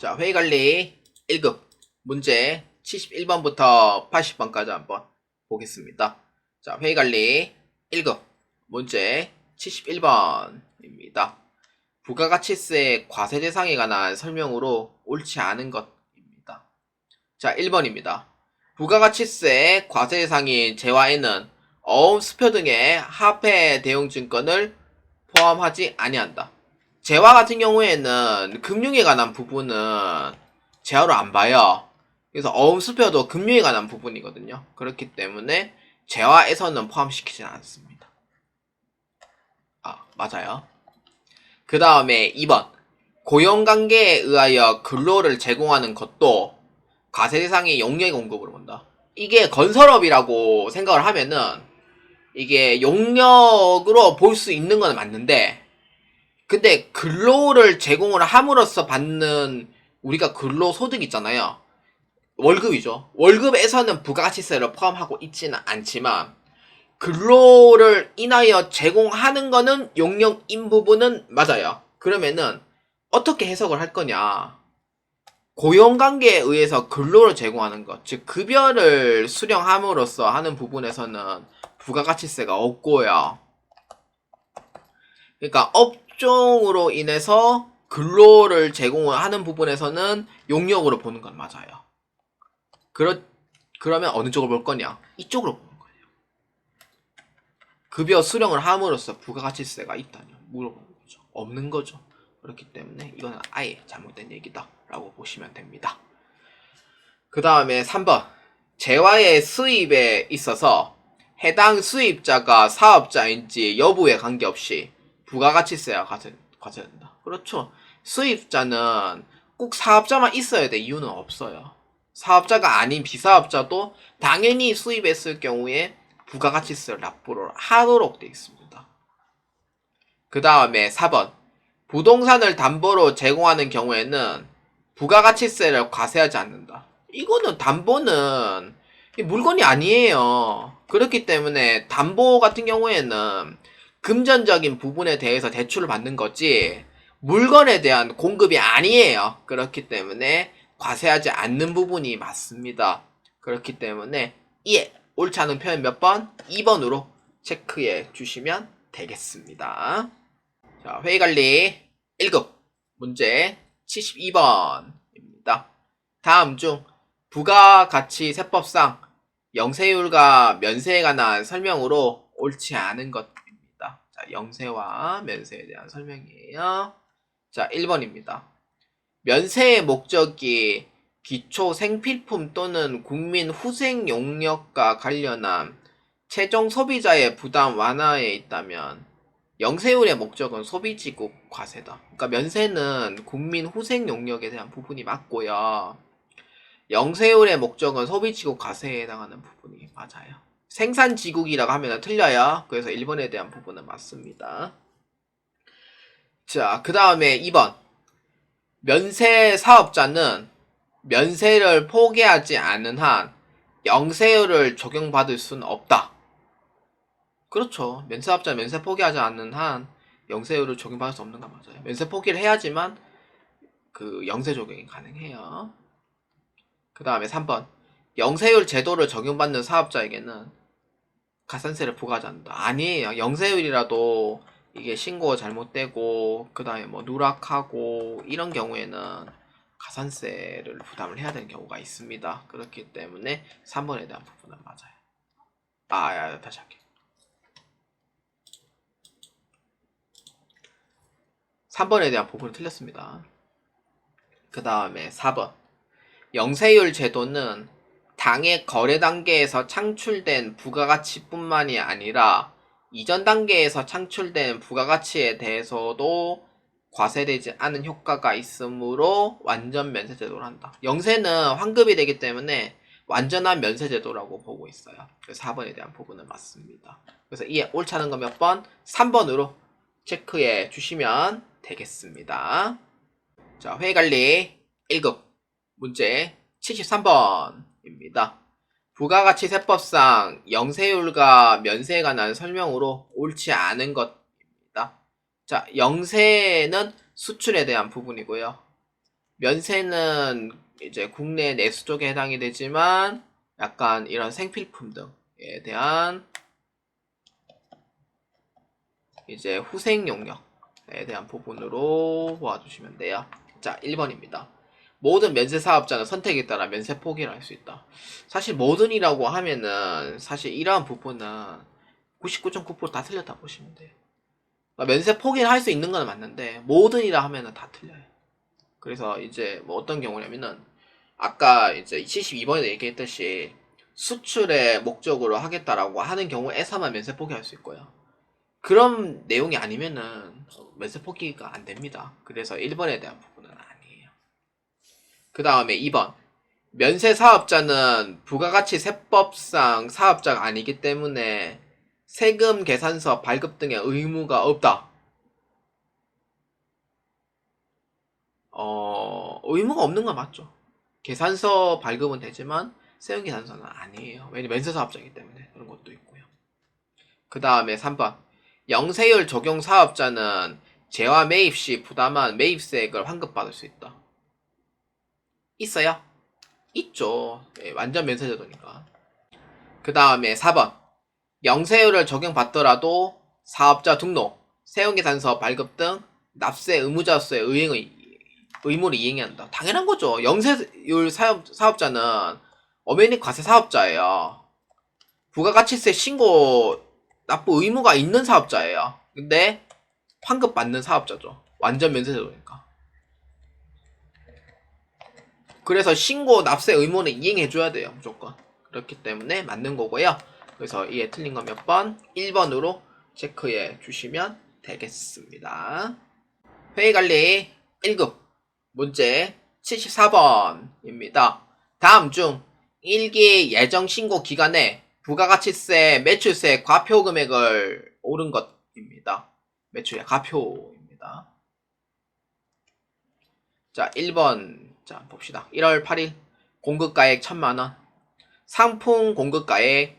자, 회의 관리 1급 문제 71번부터 80번까지 한번 보겠습니다. 자, 회의 관리 1급 문제 71번입니다. 부가가치세 과세 대상에 관한 설명으로 옳지 않은 것입니다. 자, 1번입니다. 부가가치세 과세 대상인 재화에는 어음 수표 등의 화폐 대용 증권을 포함하지 아니한다. 재화 같은 경우에는 금융에 관한 부분은 재화로 안 봐요. 그래서 어음수표도 금융에 관한 부분이거든요. 그렇기 때문에 재화에서는 포함시키진 않습니다. 아, 맞아요. 그 다음에 2번. 고용관계에 의하여 근로를 제공하는 것도 과세 대상의 용역 공급으로 본다. 이게 건설업이라고 생각을 하면은 이게 용역으로 볼 수 있는 건 맞는데 근데 근로를 제공을 함으로써 받는 우리가 근로소득 있잖아요. 월급이죠. 월급에서는 부가가치세를 포함하고 있지는 않지만 근로를 인하여 제공하는 거는 용역인 부분은 맞아요. 그러면은 어떻게 해석을 할 거냐? 고용관계에 의해서 근로를 제공하는 것, 즉 급여를 수령함으로써 하는 부분에서는 부가가치세가 없고요. 그러니까 업 종으로 인해서 근로를 제공을 하는 부분에서는 용역으로 보는 건 맞아요. 그러, 그러면 어느 쪽을 볼 거냐? 이쪽으로 보는 거예요. 급여 수령을 함으로써 부가가치세가 있다냐? 물어보는 거죠. 없는 거죠. 그렇기 때문에 이거는 아예 잘못된 얘기다 라고 보시면 됩니다. 그 다음에 3번. 재화의 수입에 있어서 해당 수입자가 사업자인지 여부에 관계없이 부가가치세가 과세, 과세 된다. 그렇죠. 수입자는 꼭 사업자만 있어야 돼 이유는 없어요. 사업자가 아닌 비사업자도 당연히 수입했을 경우에 부가가치세를 납부를 하도록 되어 있습니다. 그 다음에 4번. 부동산을 담보로 제공하는 경우에는 부가가치세를 과세하지 않는다. 이거는 담보는 물건이 아니에요. 그렇기 때문에 담보 같은 경우에는 금전적인 부분에 대해서 대출을 받는 거지 물건에 대한 공급이 아니에요. 그렇기 때문에 과세하지 않는 부분이 맞습니다. 그렇기 때문에 예, 옳지 않은 표현 몇 번? 2번으로 체크해 주시면 되겠습니다. 자, 회의관리 1급 문제 72번입니다. 다음 중 부가가치 세법상 영세율과 면세에 관한 설명으로 옳지 않은 것입니다. 자, 영세와 면세에 대한 설명이에요. 자, 1번입니다. 면세의 목적이 기초 생필품 또는 국민 후생 용역과 관련한 최종 소비자의 부담 완화에 있다면 영세율의 목적은 소비지급 과세다. 그러니까 면세는 국민 후생 용역에 대한 부분이 맞고요. 영세율의 목적은 소비지급 과세에 해당하는 부분이 맞아요. 생산지국이라고 하면 틀려요. 그래서 1번에 대한 부분은 맞습니다. 자, 그 다음에 2번. 면세 사업자는 면세를 포기하지 않은 한 영세율을 적용받을 수는 없다. 그렇죠. 면세업자 면세 포기하지 않는 한 영세율을 적용받을 수 없는 거 맞아요. 면세 포기를 해야지만 그 영세 적용이 가능해요. 그 다음에 3번. 영세율 제도를 적용받는 사업자에게는 가산세를 부과하지 않는다. 아니에요. 영세율이라도 이게 신고 잘못되고 그 다음에 뭐 누락하고 이런 경우에는 가산세를 부담을 해야 되는 경우가 있습니다. 그렇기 때문에 3번에 대한 부분은 맞아요. 아, 야, 야, 다시 할게. 3번에 대한 부분은 틀렸습니다. 그 다음에 4번. 영세율 제도는 당의 거래 단계에서 창출된 부가가치뿐만이 아니라 이전 단계에서 창출된 부가가치에 대해서도 과세되지 않은 효과가 있으므로 완전 면세 제도를 한다. 영세는 환급이 되기 때문에 완전한 면세 제도라고 보고 있어요. 그래서 4번에 대한 부분은 맞습니다. 그래서 옳지 않은 거몇 번? 3번으로 체크해 주시면 되겠습니다. 자, 회의 관리 1급 문제 73번 입니다. 부가가치세법상 영세율과 면세에 관한 설명으로 옳지 않은 것입니다. 자, 영세는 수출에 대한 부분이고요. 면세는 이제 국내 내수 쪽에 해당이 되지만 약간 이런 생필품 등에 대한 이제 후생 용역에 대한 부분으로 보아주시면 돼요. 자, 1번입니다. 모든 면세 사업자는 선택에 따라 면세 포기를 할 수 있다. 사실 모든이라고 하면은 사실 이러한 부분은 99.9%다 틀렸다 보시면 돼요. 그러니까 면세 포기를 할 수 있는 건 맞는데 모든이라 하면은 다 틀려요. 그래서 이제 뭐 어떤 경우냐면은 아까 이제 72번에 얘기했듯이 수출의 목적으로 하겠다라고 하는 경우에서만 면세 포기할 수 있고요. 그런 내용이 아니면은 면세 포기가 안 됩니다. 그래서 1번에 대한 아니에요. 그 다음에 2번. 면세 사업자는 부가가치 세법상 사업자가 아니기 때문에 세금 계산서 발급 등의 의무가 없다. 어, 의무가 없는 건 맞죠. 계산서 발급은 되지만 세금 계산서는 아니에요. 왜냐면 면세 사업자이기 때문에 그런 것도 있고요. 그 다음에 3번. 영세율 적용 사업자는 재화 매입 시 부담한 매입세액을 환급받을 수 있다. 있어요? 있죠. 예, 완전 면세제도니까. 그 다음에 4번. 영세율을 적용받더라도 사업자 등록, 세금계산서 발급 등 납세 의무자로서의 의행의 의무를 이행해야 한다. 당연한 거죠. 영세율 사업, 사업자는 엄연히 과세 사업자예요. 부가가치세 신고 납부 의무가 있는 사업자예요. 근데 환급 받는 사업자죠. 완전 면세제도니까. 그래서 신고 납세 의무는 이행해줘야 돼요. 무조건. 그렇기 때문에 맞는 거고요. 그래서 이에 틀린 거 몇 번? 1번으로 체크해 주시면 되겠습니다. 회의관리 1급 문제 74번입니다. 다음 중 1기 예정 신고 기간에 부가가치세, 매출세, 과표 금액을 오른 것입니다. 매출의 과표입니다. 자, 1번. 자, 봅시다. 1월 8일 공급가액 1000만원. 상품 공급가액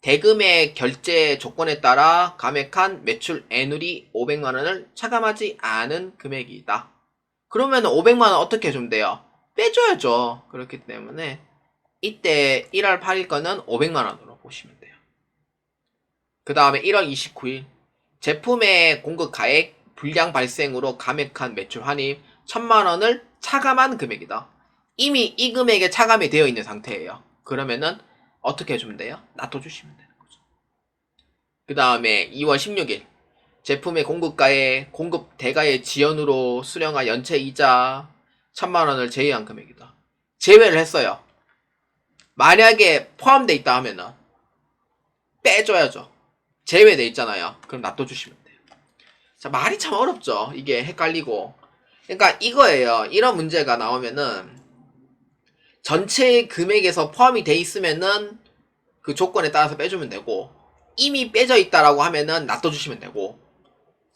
대금의 결제 조건에 따라 감액한 매출 애누리 500만원을 차감하지 않은 금액이다. 그러면 500만원 어떻게 좀 돼요? 빼줘야죠. 그렇기 때문에 이때 1월 8일 거는 500만원으로 보시면 돼요. 그 다음에 1월 29일 제품의 공급 가액 불량 발생으로 감액한 매출 환입 1000만원을 차감한 금액이다. 이미 이 금액에 차감이 되어 있는 상태예요. 그러면은 어떻게 해주면 돼요? 놔둬주시면 되는 거죠. 그 다음에 2월 16일 제품의 공급가에 공급 대가의 지연으로 수령한 연체 이자 1000만원을 제외한 금액이다. 제외를 했어요. 만약에 포함돼 있다 하면은 빼줘야죠. 제외돼 있잖아요. 그럼 놔둬주시면 돼요. 자, 말이 참 어렵죠. 이게 헷갈리고. 그러니까 이거예요. 이런 문제가 나오면은 전체 금액에서 포함이 돼 있으면은 그 조건에 따라서 빼주면 되고 이미 빼져 있다라고 하면은 놔둬주시면 되고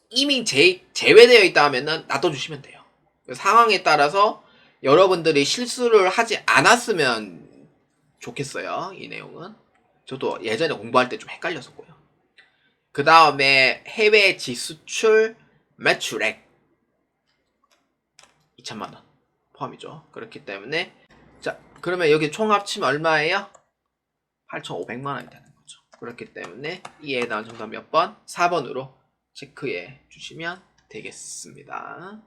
이미 제, 제외되어 있다 하면은 놔둬주시면 돼요. 그 상황에 따라서 여러분들이 실수를 하지 않았으면 좋겠어요. 이 내용은. 저도 예전에 공부할 때 좀 헷갈렸었고요. 그 다음에 해외 지수출 매출액 2천만 원 포함이죠. 그렇기 때문에 자 그러면 여기 총 합치면 얼마예요? 8,500만 원이 되는 거죠. 그렇기 때문에 이에 해당하는 정답 몇 번? 4번으로 체크해 주시면 되겠습니다.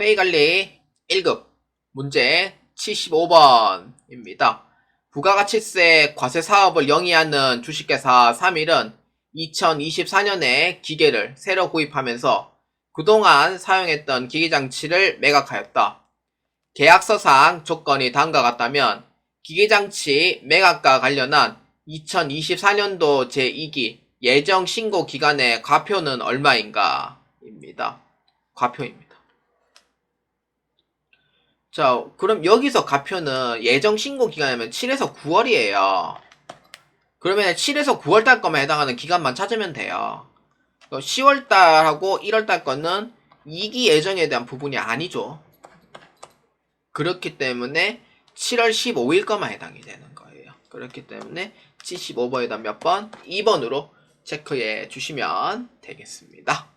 회의관리 1급 문제 75번입니다. 부가가치세 과세 사업을 영위하는 주식회사 3일은 2024년에 기계를 새로 구입하면서 그동안 사용했던 기계장치를 매각하였다. 계약서상 조건이 다음과 같다면 기계장치 매각과 관련한 2024년도 제2기 예정 신고 기간의 과표는 얼마인가? 입니다. 과표입니다. 자, 그럼 여기서 과표는 예정 신고 기간이면 7에서 9월이에요. 그러면 7에서 9월달 거만 해당하는 기간만 찾으면 돼요. 10월달하고 1월달 거는 2기 예정에 대한 부분이 아니죠. 그렇기 때문에 7월 15일 거만 해당이 되는 거예요. 그렇기 때문에 75번에다 몇 번? 2번으로 체크해 주시면 되겠습니다.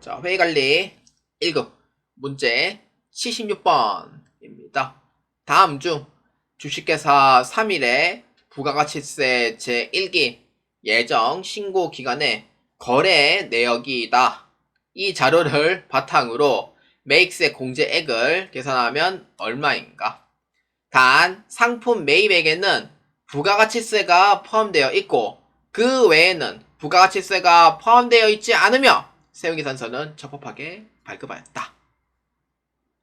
자, 회의관리 1급 문제 76번입니다. 다음 중 주식회사 3일에 부가가치세 제1기 예정 신고 기간에 거래 내역이다. 이 자료를 바탕으로 매입세 공제액을 계산하면 얼마인가? 단 상품 매입액에는 부가가치세가 포함되어 있고 그 외에는 부가가치세가 포함되어 있지 않으며 세우기산서는 적법하게 발급하였다.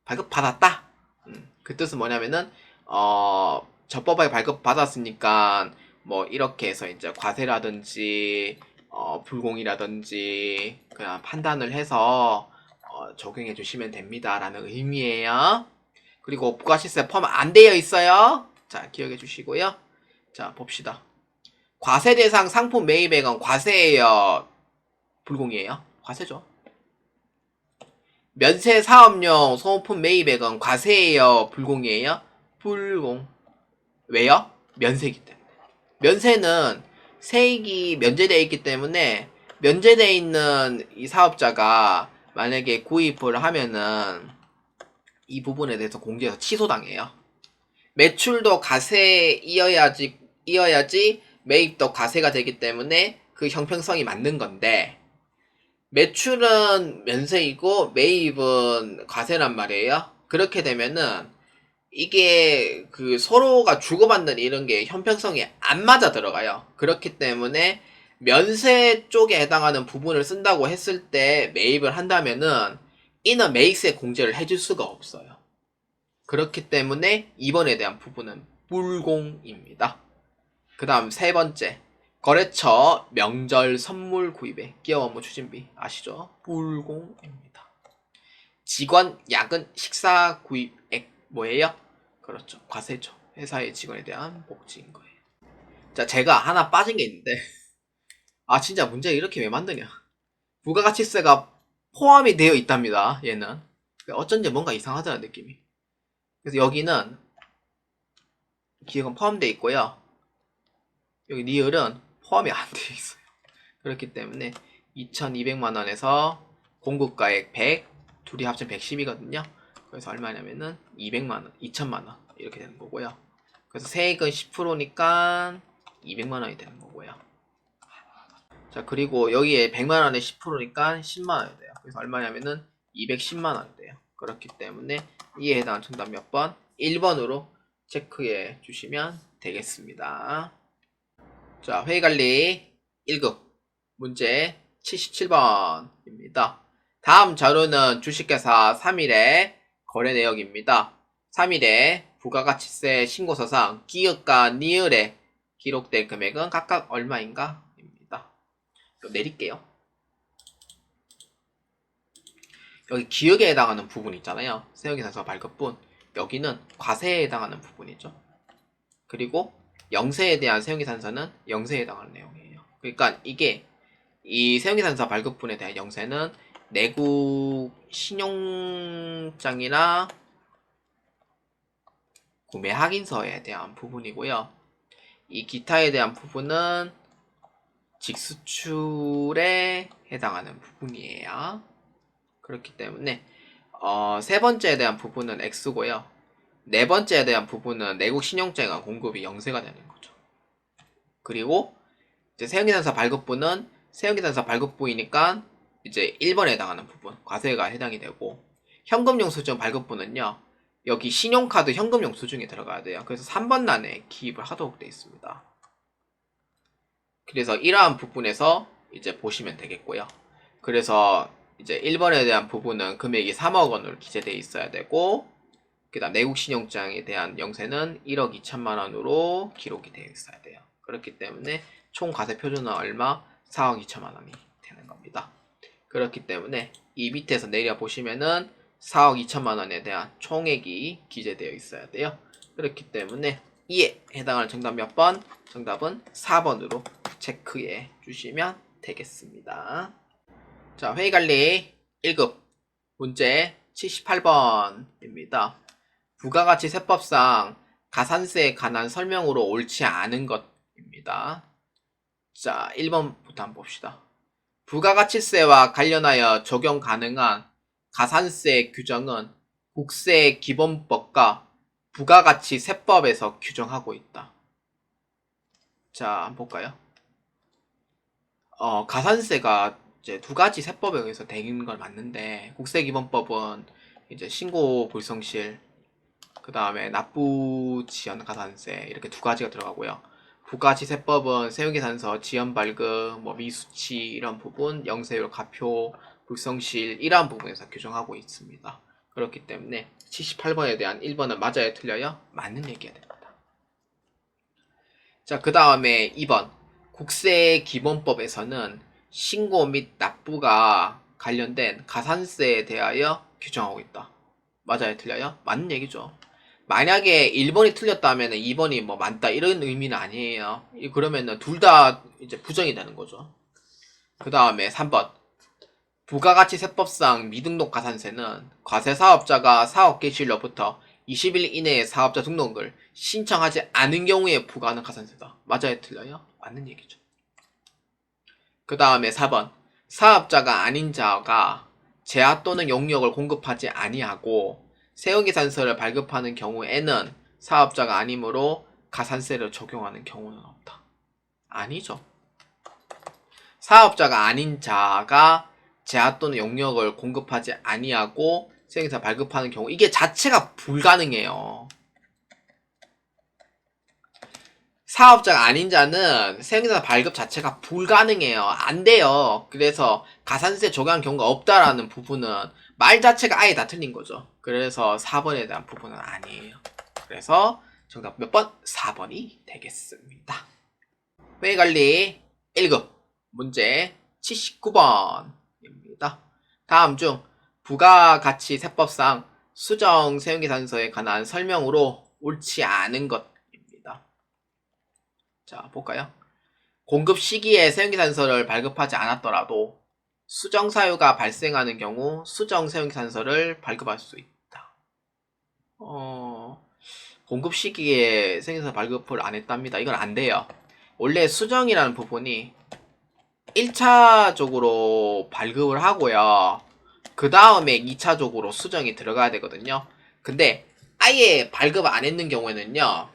발급받았다. 음, 그 뜻은 뭐냐면은 어 적법하게 발급받았으니까 뭐 이렇게 해서 이제 과세라든지 어, 불공이라든지 그냥 판단을 해서 어, 적용해 주시면 됩니다라는 의미예요. 그리고 부가시세 포함 안 되어 있어요. 자 기억해 주시고요. 자 봅시다. 과세 대상 상품 매입액은 과세예요. 불공이에요. 과세죠. 면세 사업용 소모품 매입액은 과세예요. 불공이에요. 불공. 왜요? 면세이기 때문에. 면세는 세액이 면제되어 있기 때문에 면제되어 있는 이 사업자가 만약에 구입을 하면은 이 부분에 대해서 공제해서 취소당해요. 매출도 과세에 이어야지, 이어야지 매입도 과세가 되기 때문에 그 형평성이 맞는 건데 매출은 면세이고 매입은 과세란 말이에요. 그렇게 되면은 이게 그 서로가 주고받는 이런 게 형평성이 안 맞아 들어가요. 그렇기 때문에 면세 쪽에 해당하는 부분을 쓴다고 했을 때 매입을 한다면은 이는 매입세 공제를 해줄 수가 없어요. 그렇기 때문에 이번에 대한 부분은 불공입니다. 그 다음 세 번째 거래처 명절 선물 구입에 기업 업무 추진비 아시죠? 불공입니다. 직원 야근 식사 구입액 뭐예요? 그렇죠. 과세죠. 회사의 직원에 대한 복지인 거예요. 자, 제가 하나 빠진 게 있는데 아 진짜 문제 이렇게 왜 만드냐? 부가가치세가 포함이 되어 있답니다. 얘는 어쩐지 뭔가 이상하더라 느낌이. 그래서 여기는 기획은 포함되어 있고요. 여기 리얼은 포함이 안 되어 있어요. 그렇기 때문에 2,200만 원에서 공급가액 100, 둘이 합쳐 110이거든요. 그래서 얼마냐면은 200만 원, 2천만 원 이렇게 되는 거고요. 그래서 세액은 10%니까 200만 원이 되는 거고요. 자 그리고 여기에 100만 원에 10%니까 10만 원이 돼요. 그래서 얼마냐면은 210만 원이 돼요. 그렇기 때문에 이에 해당하는 정답 몇 번? 1번으로 체크해 주시면 되겠습니다. 자, 회의관리 1급 문제 77번입니다. 다음 자료는 주식회사 3일의 거래 내역입니다. 3일에 부가가치세 신고서상 기업과 니을에 기록된 금액은 각각 얼마인가? 입니다. 내릴게요. 여기 기억에 해당하는 부분 있잖아요. 세역이사서 발급분. 여기는 과세에 해당하는 부분이죠. 그리고 영세에 대한 세용기산서는 영세에 해당하는 내용이에요. 그러니까 이게 이 세용기산서 발급분에 대한 영세는 내국 신용장이나 구매 확인서에 대한 부분이고요. 이 기타에 대한 부분은 직수출에 해당하는 부분이에요. 그렇기 때문에 어, 세 번째에 대한 부분은 X고요. 네 번째에 대한 부분은 내국 신용장과 공급이 영세가 되는 거죠. 그리고 이제 세형기산서 발급부는 세형기산서 발급부이니까 이제 1번에 해당하는 부분 과세가 해당이 되고 현금용 수준 발급부는요. 여기 신용카드 현금용 수중에 들어가야 돼요. 그래서 3번 난에 기입을 하도록 되어 있습니다. 그래서 이러한 부분에서 이제 보시면 되겠고요. 그래서 이제 1번에 대한 부분은 금액이 3억 원으로 기재되어 있어야 되고 그 다음 내국 신용장에 대한 영세는 1억 2천만 원으로 기록이 되어 있어야 돼요. 그렇기 때문에 총 과세 표준은 얼마? 4억 2천만 원이. 그렇기 때문에 이 밑에서 내려 보시면은 4억 2천만 원에 대한 총액이 기재되어 있어야 돼요. 그렇기 때문에 이에 해당하는 정답 몇 번? 정답은 4번으로 체크해 주시면 되겠습니다. 자, 회의관리 1급 문제 78번입니다. 부가가치 세법상 가산세에 관한 설명으로 옳지 않은 것입니다. 자, 1번부터 한번 봅시다. 부가가치세와 관련하여 적용 가능한 가산세 규정은 국세 기본법과 부가가치 세법에서 규정하고 있다. 자, 한번 볼까요? 어, 가산세가 이제 두 가지 세법에 의해서 되는 걸 맞는데 국세 기본법은 이제 신고 불성실 그 다음에 납부 지연 가산세 이렇게 두 가지가 들어가고요. 부가지세법은 세우계산서 지연 발급, 뭐 미수치 이런 부분, 영세율 가표, 불성실 이러한 부분에서 규정하고 있습니다. 그렇기 때문에 78번에 대한 1번은 맞아요, 틀려요? 맞는 얘기가 됩니다. 자, 그 다음에 2번. 국세기본법에서는 신고 및 납부가 관련된 가산세에 대하여 규정하고 있다. 맞아요, 틀려요? 맞는 얘기죠. 만약에 1번이 틀렸다면 2번이 뭐 맞다 이런 의미는 아니에요. 이- 그러면은 둘 다 이제 부정이 되는 거죠. 그 다음에 3번. 부가가치 세법상 미등록 가산세는 과세 사업자가 사업 개시일로부터 20일 이내에 사업자 등록을 신청하지 않은 경우에 부과하는 가산세다. 맞아요, 틀려요? 맞는 얘기죠. 그 다음에 4번. 사업자가 아닌 자가 재화 또는 용역을 공급하지 아니하고 세우계산서를 발급하는 경우에는 사업자가 아니므로 가산세를 적용하는 경우는 없다. 아니죠. 사업자가 아닌 자가 재화 또는 용역을 공급하지 아니하고 세우계산 발급하는 경우 이게 자체가 불가능해요. 사업자가 아닌 자는 세무사 발급 자체가 불가능해요. 안 돼요. 그래서 가산세 적용한 경우가 없다라는 부분은 말 자체가 아예 다 틀린 거죠. 그래서 4번에 대한 부분은 아니에요. 그래서 정답 몇 번? 4번이 되겠습니다. 회의관리 1급 문제 79번입니다. 다음 중 부가가치 세법상 수정 세용계산서에 관한 설명으로 옳지 않은 것입니다. 자, 볼까요? 공급 시기에 세용계산서를 발급하지 않았더라도 수정 사유가 발생하는 경우 수정 세용계산서를 발급할 수 있다. 어, 공급 시기에 세용계산서 발급을 안 했답니다. 이건 안 돼요. 원래 수정이라는 부분이 1차적으로 발급을 하고요. 그 다음에 2차적으로 수정이 들어가야 되거든요. 근데 아예 발급 안 했는 경우에는요.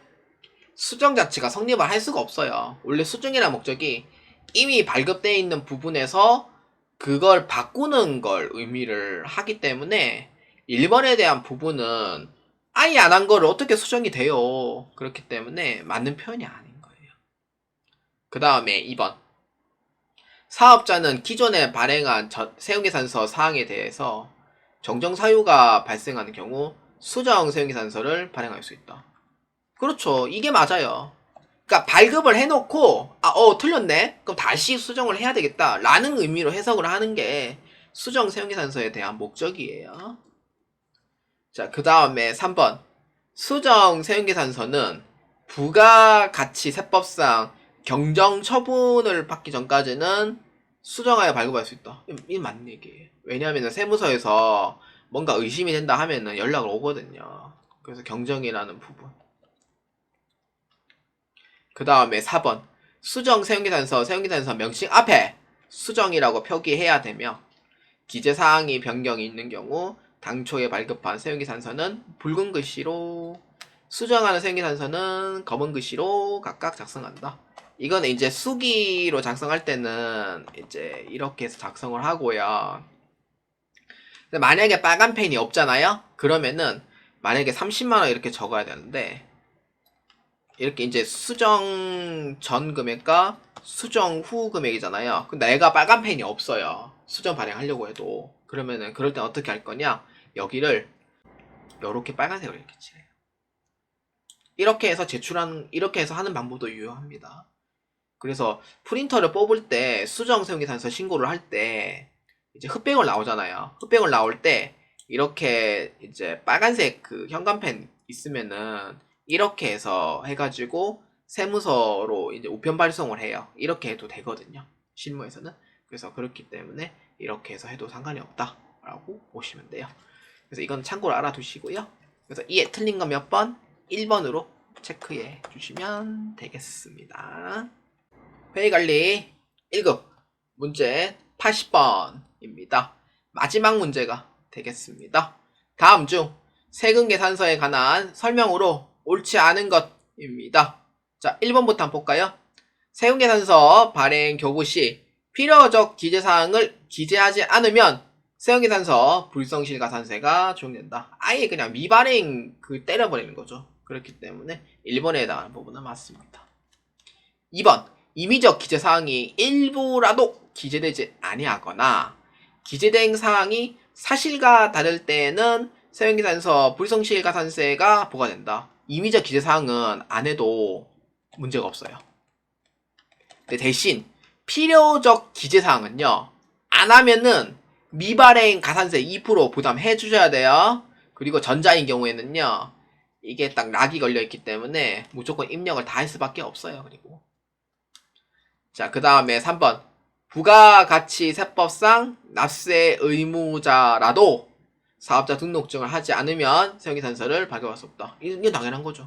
수정 자체가 성립을 할 수가 없어요. 원래 수정이라는 목적이 이미 발급되어 있는 부분에서 그걸 바꾸는 걸 의미를 하기 때문에 1번에 대한 부분은 아예 안한 거를 어떻게 수정이 돼요. 그렇기 때문에 맞는 표현이 아닌 거예요. 그 다음에 2번. 사업자는 기존에 발행한 세용계산서 사항에 대해서 정정 사유가 발생하는 경우 수정 세용계산서를 발행할 수 있다. 그렇죠. 이게 맞아요. 그러니까 발급을 해놓고 아, 어 틀렸네. 그럼 다시 수정을 해야 되겠다. 라는 의미로 해석을 하는 게 수정 세용계산서에 대한 목적이에요. 자, 그 다음에 3번. 수정 세용계산서는 부가가치 세법상 경정 처분을 받기 전까지는 수정하여 발급할 수 있다. 이 맞는 얘기예요. 왜냐하면 세무서에서 뭔가 의심이 된다 하면은 연락을 오거든요. 그래서 경정이라는 부분. 그 다음에 4번. 수정 세용계산서, 세용계산서 명칭 앞에 수정이라고 표기해야 되며 기재사항이 변경이 있는 경우 당초에 발급한 세용계산서는 붉은 글씨로 수정하는 세용계산서는 검은 글씨로 각각 작성한다. 이건 이제 수기로 작성할 때는 이제 이렇게 해서 작성을 하고요. 만약에 빨간 펜이 없잖아요? 그러면은 만약에 30만원 이렇게 적어야 되는데 이렇게 이제 수정 전 금액과 수정 후 금액이잖아요. 근데 내가 빨간 펜이 없어요. 수정 발행하려고 해도. 그러면은 그럴 땐 어떻게 할 거냐? 여기를 이렇게 빨간색으로 이렇게 칠해요. 이렇게 해서 제출하는 이렇게 해서 하는 방법도 유효합니다. 그래서 프린터를 뽑을 때 수정 세용계산서 신고를 할 때 이제 흑백을 나오잖아요. 흑백을 나올 때 이렇게 이제 빨간색 그 현관펜 있으면은 이렇게 해서 해가지고 세무서로 이제 우편 발송을 해요. 이렇게 해도 되거든요. 실무에서는. 그래서 그렇기 때문에 이렇게 해서 해도 상관이 없다라고 보시면 돼요. 그래서 이건 참고로 알아두시고요. 그래서 이에 틀린 거 몇 번? 1번으로 체크해 주시면 되겠습니다. 회의 관리 1급 문제 80번입니다. 마지막 문제가 되겠습니다. 다음 중 세금 계산서에 관한 설명으로 옳지 않은 것입니다. 자, 1번부터 한번 볼까요? 세금 계산서 발행 교부 시 필요적 기재 사항을 기재하지 않으면 세금 계산서 불성실 가산세가 적용된다. 아예 그냥 미발행 그 때려버리는 거죠. 그렇기 때문에 1번에 해당하는 부분은 맞습니다. 2번 임의적 기재 사항이 일부라도 기재되지 아니하거나 기재된 사항이 사실과 다를 때에는 세금계산서 불성실가산세가 부과된다. 임의적 기재 사항은 안 해도 문제가 없어요. 근데 대신 필요적 기재 사항은요. 안 하면은 미발행 가산세 2% 부담해 주셔야 돼요. 그리고 전자인 경우에는요. 이게 딱 락이 걸려 있기 때문에 무조건 입력을 다 할 수밖에 없어요. 그리고 자, 그 다음에 3번. 부가가치 세법상 납세 의무자라도 사업자 등록증을 하지 않으면 세금계산서를 발급할 수 없다. 이게 당연한 거죠.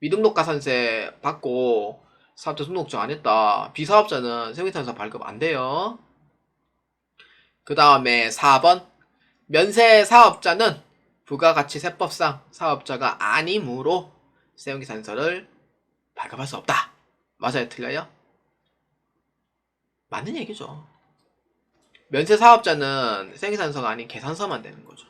미등록 가산세 받고 사업자 등록증 안 했다. 비사업자는 세금계산서 발급 안 돼요. 그 다음에 4번. 면세 사업자는 부가가치세법상 사업자가 아니므로 세금계산서를 발급할 수 없다. 맞아요? 틀려요? 맞는 얘기죠. 면세 사업자는 세계산서가 아닌 계산서만 되는 거죠.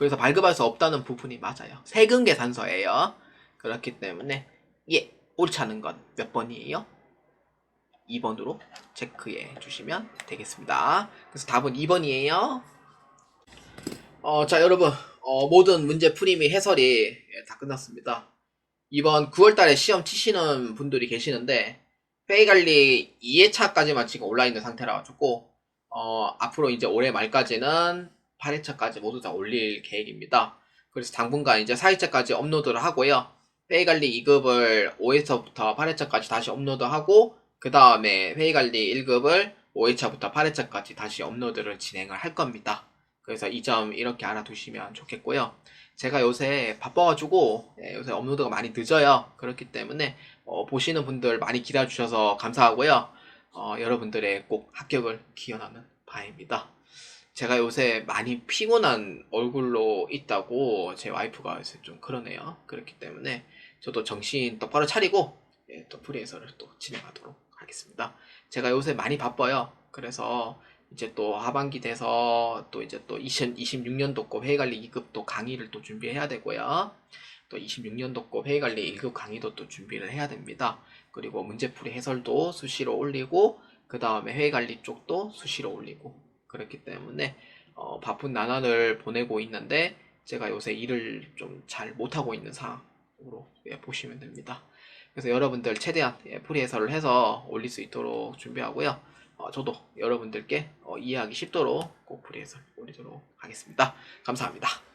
그래서 발급할 수 없다는 부분이 맞아요. 세금 계산서예요. 그렇기 때문에 예, 옳지 않은 건 몇 번이에요? 2번으로 체크해 주시면 되겠습니다. 그래서 답은 2번이에요. 어, 자, 여러분. 어, 모든 문제 풀이 및 해설이 예, 다 끝났습니다. 이번 9월달에 시험 치시는 분들이 계시는데 관리 2회차까지만 지금 온라인된 상태라 가지고 어, 앞으로 이제 올해 말까지는 8회차까지 모두 다 올릴 계획입니다. 그래서 당분간 이제 4회차까지 업로드를 하고요. 회의 관리 2급을 5회차부터 8회차까지 다시 업로드하고 그 다음에 회의 관리 1급을 5회차부터 8회차까지 다시 업로드를 진행을 할 겁니다. 그래서 이 점 이렇게 알아두시면 좋겠고요. 제가 요새 바빠가지고 예, 요새 업로드가 많이 늦어요. 그렇기 때문에 어, 보시는 분들 많이 기다려주셔서 감사하고요. 어, 여러분들의 꼭 합격을 기원하는 바입니다. 제가 요새 많이 피곤한 얼굴로 있다고 제 와이프가 요새 좀 그러네요. 그렇기 때문에 저도 정신 똑바로 차리고 예, 또 프리해설을 또 진행하도록 하겠습니다. 제가 요새 많이 바빠요. 그래서 이제 또 하반기 돼서 또 이제 또 2026년도 거 회의관리 2급 또 강의를 또 준비해야 되고요. 또 26년도 거 회의관리 1급 강의도 또 준비를 해야 됩니다. 그리고 문제풀이 해설도 수시로 올리고 그 다음에 회의관리 쪽도 수시로 올리고 그렇기 때문에 어, 바쁜 나날을 보내고 있는데 제가 요새 일을 좀 잘 못하고 있는 상황으로 예, 보시면 됩니다. 그래서 여러분들 최대한 예, 풀이 해설을 해서 올릴 수 있도록 준비하고요. 어, 저도 여러분들께 어, 이해하기 쉽도록 꼭 풀이 해설 올리도록 하겠습니다. 감사합니다.